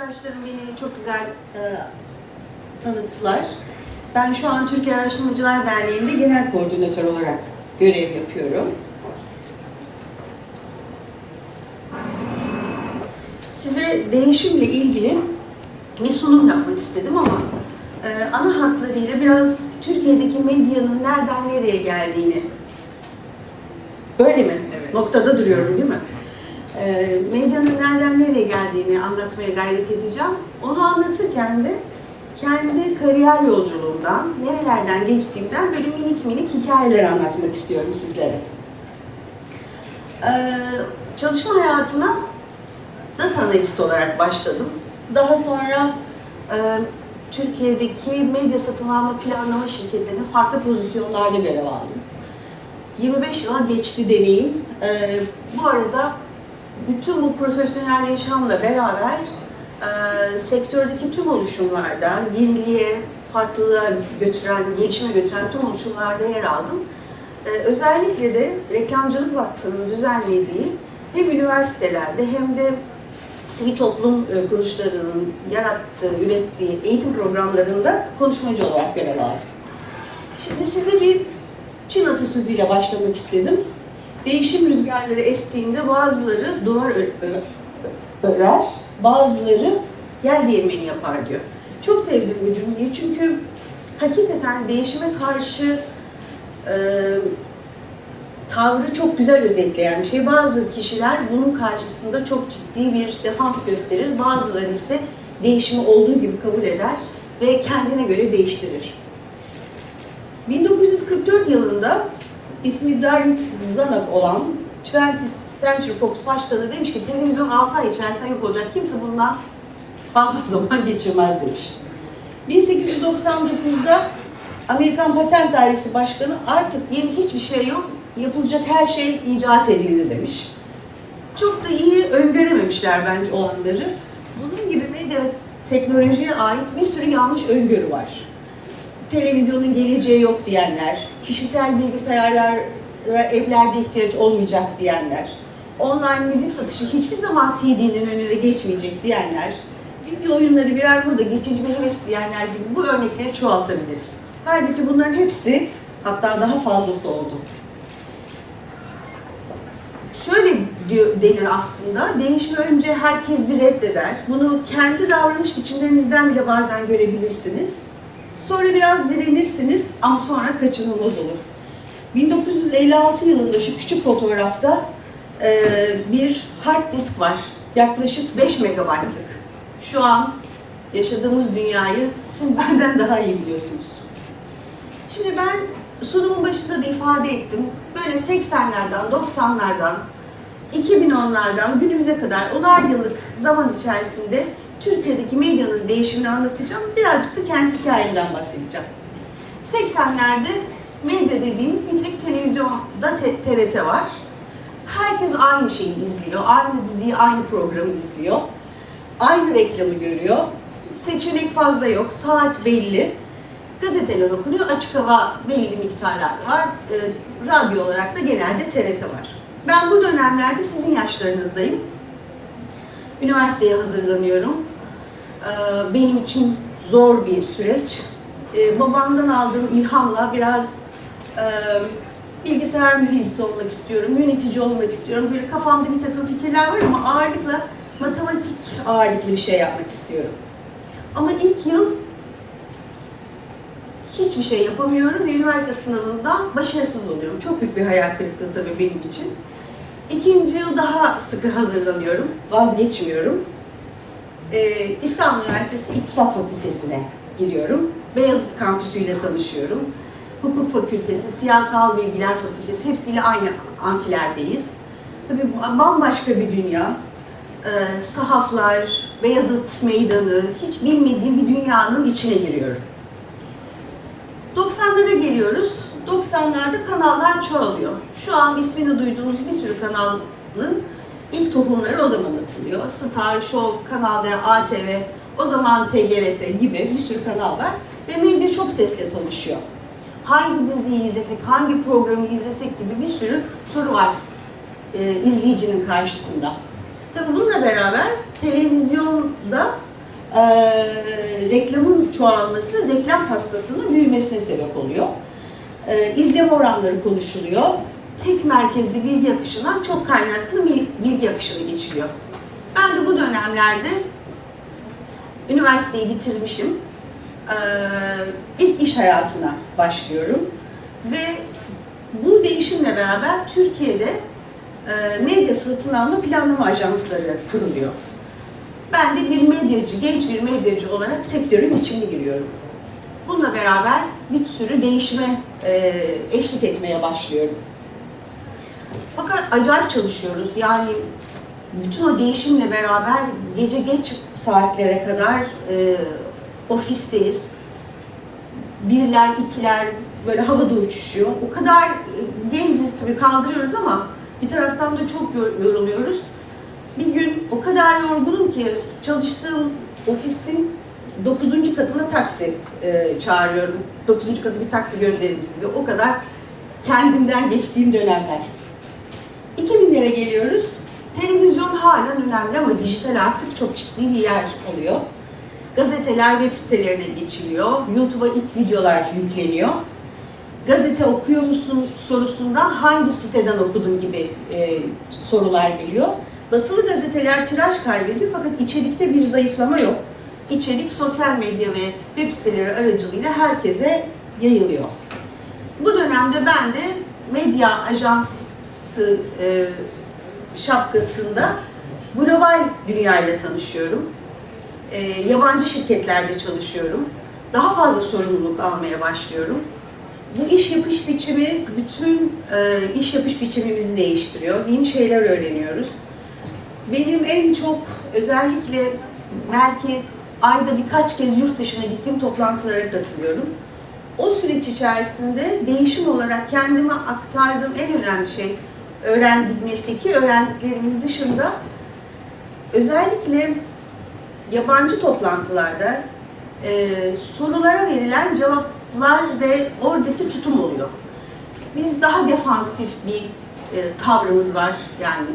arkadaşlarım beni çok güzel e, tanıttılar. Ben şu an Türkiye Araştırmacılar Derneği'nde genel koordinatör olarak görev yapıyorum. Size değişimle ilgili bir sunum yapmak istedim ama e, ana hatlarıyla biraz Türkiye'deki medyanın nereden nereye geldiğini Böyle mi? Evet. Noktada duruyorum değil mi? Ee, medyanın nereden nereye geldiğini anlatmaya gayret edeceğim. Onu anlatırken de kendi kariyer yolculuğumdan, nerelerden geçtiğimden böyle minik minik hikayeler anlatmak istiyorum sizlere. Ee, çalışma hayatına data analist olarak başladım. Daha sonra e, Türkiye'deki medya satın alma planlama şirketlerinin farklı pozisyonlarda görev aldım. 25 yıla geçti deneyim. Ee, bu arada bütün bu profesyonel yaşamla beraber e, sektördeki tüm oluşumlarda, yeniliğe, farklılığa götüren, gelişime götüren tüm oluşumlarda yer aldım. Ee, özellikle de Reklamcılık Vakfı'nın düzenlediği hem üniversitelerde hem de sivil toplum e, kuruluşlarının yarattığı, ürettiği eğitim programlarında konuşmacı olarak görev aldım. Şimdi size bir Çin atasözüyle başlamak istedim. Değişim rüzgarları estiğinde bazıları duvar örer, bazıları yer değirmeni yapar diyor. Çok sevdim bu cümleyi çünkü hakikaten değişime karşı e, tavrı çok güzel özetleyen bir şey. Bazı kişiler bunun karşısında çok ciddi bir defans gösterir, bazıları ise değişimi olduğu gibi kabul eder ve kendine göre değiştirir. 1944 yılında ismi Darik Zanuck olan 20th Century Fox başkanı demiş ki televizyon 6 ay içerisinde yok olacak kimse bundan fazla zaman geçirmez demiş. 1899'da Amerikan Patent Dairesi Başkanı artık yeni hiçbir şey yok, yapılacak her şey icat edildi demiş. Çok da iyi öngörememişler bence olanları. Bunun gibi medya teknolojiye ait bir sürü yanlış öngörü var televizyonun geleceği yok diyenler, kişisel bilgisayarlara evlerde ihtiyaç olmayacak diyenler, online müzik satışı hiçbir zaman CD'nin önüne geçmeyecek diyenler, video oyunları birer moda geçici bir heves diyenler gibi bu örnekleri çoğaltabiliriz. Halbuki bunların hepsi hatta daha fazlası oldu. Şöyle denir aslında, değişimi önce herkes bir reddeder. Bunu kendi davranış biçimlerinizden bile bazen görebilirsiniz. Sonra biraz direnirsiniz ama sonra kaçınılmaz olur. 1956 yılında şu küçük fotoğrafta e, bir hard disk var. Yaklaşık 5 megabaytlık. Şu an yaşadığımız dünyayı siz benden daha iyi biliyorsunuz. Şimdi ben sunumun başında da ifade ettim. Böyle 80'lerden, 90'lardan, 2010'lardan günümüze kadar onar yıllık zaman içerisinde Türkiye'deki medyanın değişimini anlatacağım. Birazcık da kendi hikayemden bahsedeceğim. 80'lerde medya dediğimiz bir tek televizyonda te- TRT var. Herkes aynı şeyi izliyor, aynı diziyi, aynı programı izliyor. Aynı reklamı görüyor. Seçenek fazla yok, saat belli. Gazeteler okunuyor, açık hava belli miktarlar var. Ee, radyo olarak da genelde TRT var. Ben bu dönemlerde sizin yaşlarınızdayım. Üniversiteye hazırlanıyorum. Ee, Benim için zor bir süreç. Ee, Babamdan aldığım ilhamla biraz e, bilgisayar mühendisi olmak istiyorum, yönetici olmak istiyorum. Böyle kafamda bir takım fikirler var ama ağırlıkla matematik ağırlıklı bir şey yapmak istiyorum. Ama ilk yıl hiçbir şey yapamıyorum ve üniversite sınavından başarısız oluyorum. Çok büyük bir hayal kırıklığı tabii benim için. İkinci yıl daha sıkı hazırlanıyorum, vazgeçmiyorum. Ee, İstanbul Üniversitesi İktisat Fakültesine giriyorum. Beyazıt kampüsüyle tanışıyorum. Hukuk Fakültesi, Siyasal Bilgiler Fakültesi hepsiyle aynı amfilerdeyiz. Tabii bambaşka bir dünya. Ee, sahaflar, Beyazıt Meydanı, hiç bilmediğim bir dünyanın içine giriyorum. 90'lara geliyoruz. 90'larda kanallar çoğalıyor. Şu an ismini duyduğunuz bir sürü kanalın ilk tohumları o zaman atılıyor. Star, Show, Kanal D, ATV, o zaman TGRT gibi bir sürü kanal var. Ve medya çok sesle tanışıyor. Hangi diziyi izlesek, hangi programı izlesek gibi bir sürü soru var e, izleyicinin karşısında. Tabii bununla beraber televizyonda e, reklamın çoğalması reklam pastasının büyümesine sebep oluyor. E, izleme oranları konuşuluyor. Tek merkezli bilgi akışından çok kaynaklı bilgi akışına geçiliyor. Ben de bu dönemlerde üniversiteyi bitirmişim. E, ilk iş hayatına başlıyorum. Ve bu değişimle beraber Türkiye'de e, medya satın alma planlama ajansları kuruluyor. Ben de bir medyacı, genç bir medyacı olarak sektörün içine giriyorum. Bununla beraber bir sürü değişime e, eşlik etmeye başlıyorum. Fakat acayip çalışıyoruz. Yani bütün o değişimle beraber gece geç saatlere kadar e, ofisteyiz. Birler, ikiler böyle havada uçuşuyor. O kadar e, genciz tabii kaldırıyoruz ama bir taraftan da çok yor- yoruluyoruz. Bir gün o kadar yorgunum ki çalıştığım ofisin 9. katına taksi e, çağırıyorum. 9. katı bir taksi gönderim size. O kadar kendimden geçtiğim dönemler. 2000'lere geliyoruz. Televizyon halen önemli ama dijital artık çok ciddi bir yer oluyor. Gazeteler web sitelerine geçiliyor. YouTube'a ilk videolar yükleniyor. Gazete okuyor musun sorusundan hangi siteden okudun gibi e, sorular geliyor. Basılı gazeteler tiraj kaybediyor fakat içerikte bir zayıflama yok. İçerik sosyal medya ve web siteleri aracılığıyla herkese yayılıyor. Bu dönemde ben de medya ajansı e, şapkasında global dünyayla tanışıyorum. E, yabancı şirketlerde çalışıyorum. Daha fazla sorumluluk almaya başlıyorum. Bu iş yapış biçimi bütün e, iş yapış biçimimizi değiştiriyor. Yeni şeyler öğreniyoruz. Benim en çok özellikle belki ayda birkaç kez yurt dışına gittiğim toplantılara katılıyorum. O süreç içerisinde değişim olarak kendime aktardığım en önemli şey öğrendik mesleki öğrendiklerimin dışında özellikle yabancı toplantılarda e, sorulara verilen cevaplar ve oradaki tutum oluyor. Biz daha defansif bir e, tavrımız var yani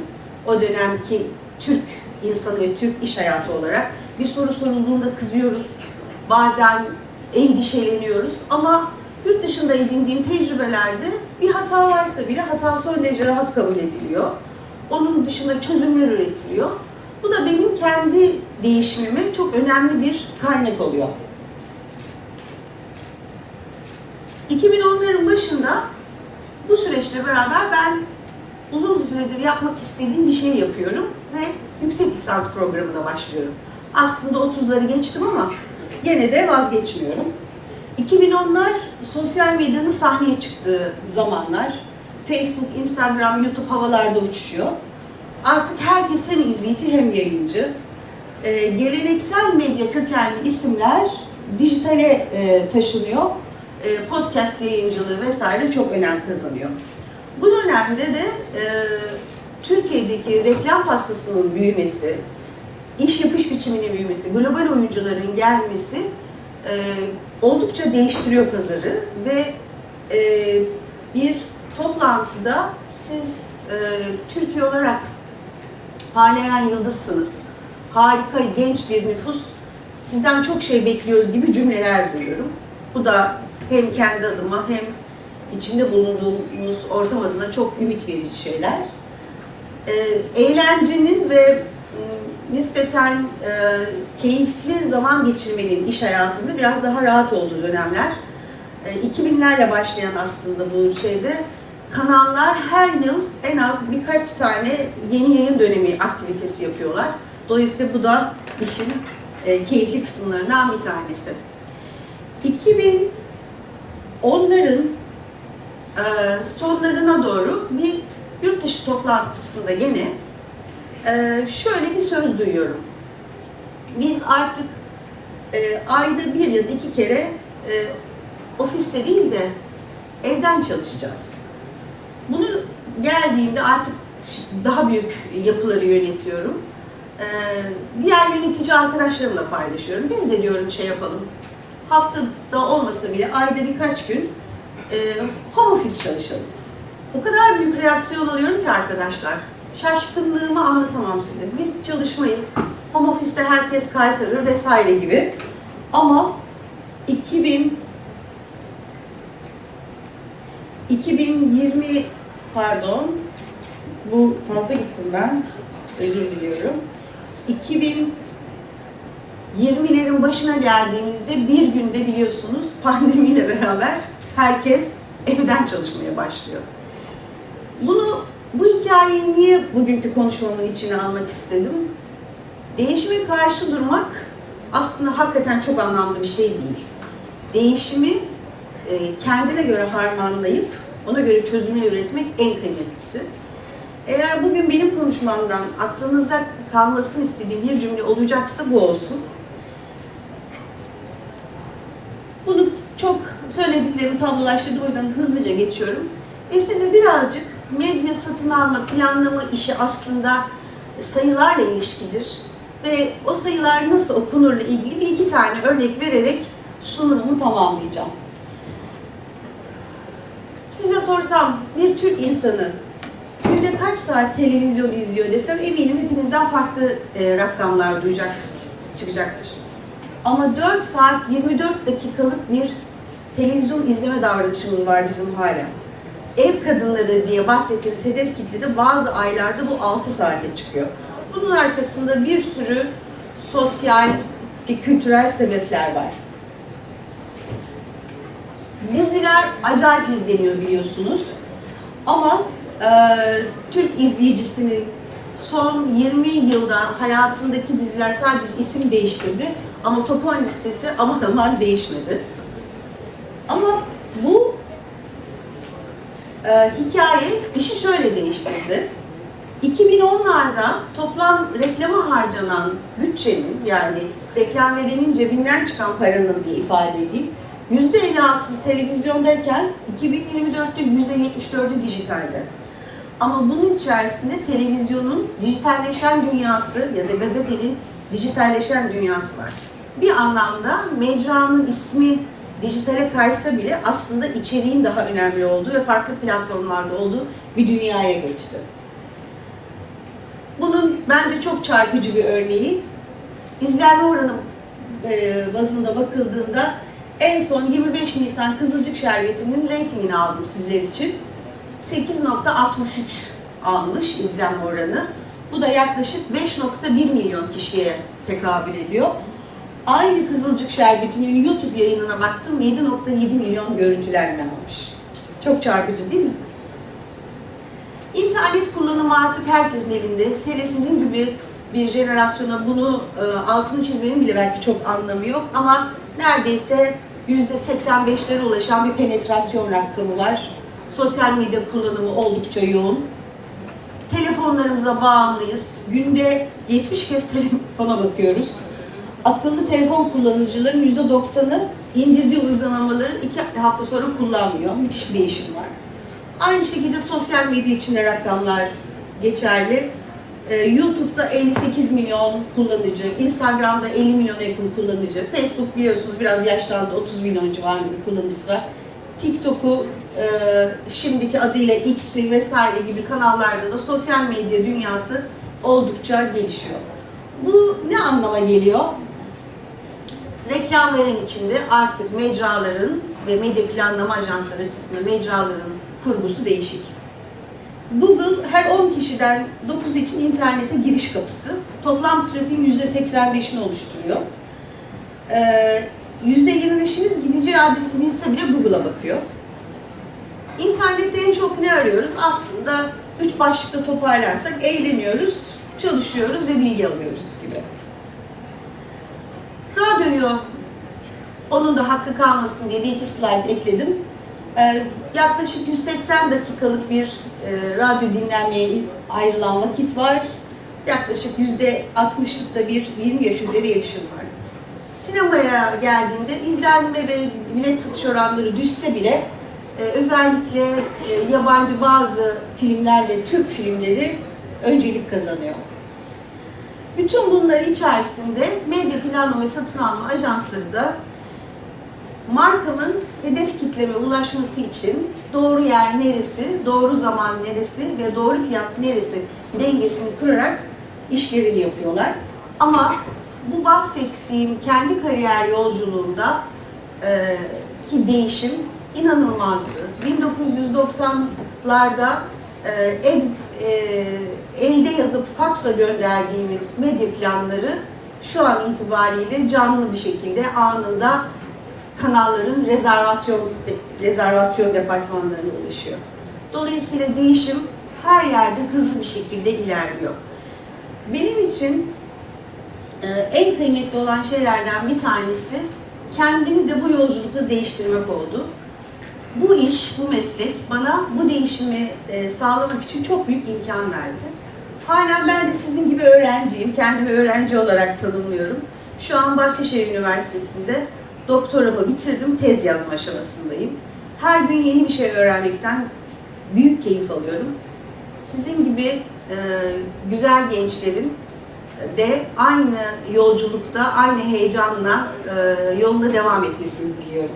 o dönemki Türk insanı ve Türk iş hayatı olarak bir soru sorulduğunda kızıyoruz. Bazen endişeleniyoruz ama yurt dışında edindiğim tecrübelerde bir hata varsa bile hata son rahat kabul ediliyor. Onun dışında çözümler üretiliyor. Bu da benim kendi değişimime çok önemli bir kaynak oluyor. 2010'ların başında bu süreçle beraber ben uzun süredir yapmak istediğim bir şey yapıyorum ve yüksek lisans programına başlıyorum. Aslında 30'ları geçtim ama gene de vazgeçmiyorum. 2010'lar sosyal medyanın sahneye çıktığı zamanlar. Facebook, Instagram, YouTube havalarda uçuşuyor. Artık herkes hem izleyici hem yayıncı. Ee, geleneksel medya kökenli isimler dijitale e, taşınıyor. E, podcast yayıncılığı vesaire çok önem kazanıyor. Bu dönemde de e, Türkiye'deki reklam pastasının büyümesi, iş yapış biçiminin büyümesi, global oyuncuların gelmesi e, oldukça değiştiriyor pazarı ve e, bir toplantıda siz e, Türkiye olarak parlayan yıldızsınız, harika genç bir nüfus, sizden çok şey bekliyoruz gibi cümleler duyuyorum. Bu da hem kendi adıma hem içinde bulunduğumuz ortam adına çok ümit verici şeyler. Ee, eğlencenin ve nispeten e, keyifli zaman geçirmenin iş hayatında biraz daha rahat olduğu dönemler. E, 2000'lerle başlayan aslında bu şeyde kanallar her yıl en az birkaç tane yeni yayın dönemi aktivitesi yapıyorlar. Dolayısıyla bu da işin e, keyifli kısımlarından bir tanesi. 2000 onların e, sonlarına doğru bir yurt dışı toplantısında gene e, şöyle bir söz duyuyorum. Biz artık e, ayda bir ya da iki kere e, ofiste değil de evden çalışacağız. Bunu geldiğimde artık daha büyük yapıları yönetiyorum. E, diğer yönetici arkadaşlarımla paylaşıyorum. Biz de diyorum şey yapalım, haftada olmasa bile ayda birkaç gün e, home office çalışalım. O kadar büyük reaksiyon alıyorum ki arkadaşlar. Şaşkınlığımı anlatamam size. Biz çalışmayız. home office'te herkes kaytarır vesaire gibi. Ama 2000 2020 pardon bu fazla gittim ben. Özür diliyorum. 2020'lerin başına geldiğimizde bir günde biliyorsunuz pandemiyle beraber herkes evden çalışmaya başlıyor. Bunu bu hikayeyi niye bugünkü konuşmamın içine almak istedim? Değişime karşı durmak aslında hakikaten çok anlamlı bir şey değil. Değişimi e, kendine göre harmanlayıp ona göre çözümler üretmek en kıymetlisi. Eğer bugün benim konuşmamdan aklınıza kalmasını istediğim bir cümle olacaksa bu olsun. Bunu çok söylediklerimi tablolaştırdım o yüzden hızlıca geçiyorum. Ve size birazcık medya satın alma, planlama işi aslında sayılarla ilişkidir. Ve o sayılar nasıl okunurla ilgili bir iki tane örnek vererek sunumumu tamamlayacağım. Size sorsam bir Türk insanı günde kaç saat televizyon izliyor desem eminim hepinizden farklı e, rakamlar duyacaksınız, çıkacaktır. Ama 4 saat 24 dakikalık bir televizyon izleme davranışımız var bizim hala. Ev kadınları diye bahsettiğimiz hedef kitlede bazı aylarda bu 6 saate çıkıyor. Bunun arkasında bir sürü sosyal ve kültürel sebepler var. Diziler acayip izleniyor biliyorsunuz. Ama e, Türk izleyicisinin son 20 yılda hayatındaki diziler sadece isim değiştirdi ama topon listesi aman aman değişmedi. Ama e, hikaye işi şöyle değiştirdi. 2010'larda toplam reklama harcanan bütçenin yani reklam verenin cebinden çıkan paranın diye ifade edeyim %56'sı televizyondayken 2024'te %74'ü dijitalde. Ama bunun içerisinde televizyonun dijitalleşen dünyası ya da gazetenin dijitalleşen dünyası var. Bir anlamda mecranın ismi dijitale kaysa bile aslında içeriğin daha önemli olduğu ve farklı platformlarda olduğu bir dünyaya geçti. Bunun bence çok çarpıcı bir örneği izlenme oranı e, bazında bakıldığında en son 25 Nisan Kızılcık Şerbeti'nin reytingini aldım sizler için. 8.63 almış izlenme oranı. Bu da yaklaşık 5.1 milyon kişiye tekabül ediyor. Aynı Kızılcık Şerbeti'nin YouTube yayınına baktım 7.7 milyon görüntülenme almış. Çok çarpıcı değil mi? İnternet kullanımı artık herkesin elinde. Hele sizin gibi bir jenerasyona bunu e, altını çizmenin bile belki çok anlamı yok ama neredeyse %85'lere ulaşan bir penetrasyon rakamı var. Sosyal medya kullanımı oldukça yoğun. Telefonlarımıza bağımlıyız. Günde 70 kez telefona bakıyoruz. Akıllı telefon kullanıcıların %90'ı indirdiği uygulamaları iki hafta sonra kullanmıyor. Müthiş bir değişim var. Aynı şekilde sosyal medya için de rakamlar geçerli. Ee, YouTube'da 58 milyon kullanıcı, Instagram'da 50 milyona yakın kullanıcı, Facebook biliyorsunuz biraz yaşlandı 30 milyon civarında bir kullanıcısı var. TikTok'u e, şimdiki adıyla X'i vesaire gibi kanallarda da sosyal medya dünyası oldukça gelişiyor. Bu ne anlama geliyor? Reklam veren içinde artık mecraların ve medya planlama ajansları açısından mecraların kurgusu değişik. Google her 10 kişiden 9 için internete giriş kapısı. Toplam trafiğin %85'ini oluşturuyor. Ee, %25'imiz gideceği adresi bilse bile Google'a bakıyor. İnternette en çok ne arıyoruz? Aslında üç başlıkta toparlarsak eğleniyoruz, çalışıyoruz ve bilgi alıyoruz gibi. Radyoyu, onun da hakkı kalmasın diye bir iki slide ekledim. Ee, yaklaşık 180 dakikalık bir e, radyo dinlenmeye ayrılan vakit var. Yaklaşık yüzde 60'lıkta bir 20 yaş üzeri erişim var. Sinemaya geldiğinde izlenme ve bilet satış oranları düşse bile e, özellikle e, yabancı bazı filmler ve Türk filmleri öncelik kazanıyor. Bütün bunlar içerisinde medya planlama ve satın alma ajansları da markamın hedef kitleme ulaşması için doğru yer neresi, doğru zaman neresi ve doğru fiyat neresi dengesini kurarak işlerini yapıyorlar. Ama bu bahsettiğim kendi kariyer yolculuğunda e, ki değişim inanılmazdı. 1990'larda e, ev, e, elde yazıp faksla gönderdiğimiz medya planları şu an itibariyle canlı bir şekilde anında kanalların rezervasyon rezervasyon departmanlarına ulaşıyor. Dolayısıyla değişim her yerde hızlı bir şekilde ilerliyor. Benim için e, en kıymetli olan şeylerden bir tanesi kendimi de bu yolculukta değiştirmek oldu. Bu iş, bu meslek bana bu değişimi e, sağlamak için çok büyük imkan verdi. Hala ben de sizin gibi öğrenciyim. Kendimi öğrenci olarak tanımlıyorum. Şu an Bahçeşehir Üniversitesi'nde doktoramı bitirdim. Tez yazma aşamasındayım. Her gün yeni bir şey öğrenmekten büyük keyif alıyorum. Sizin gibi e, güzel gençlerin de aynı yolculukta, aynı heyecanla e, yoluna devam etmesini diliyorum.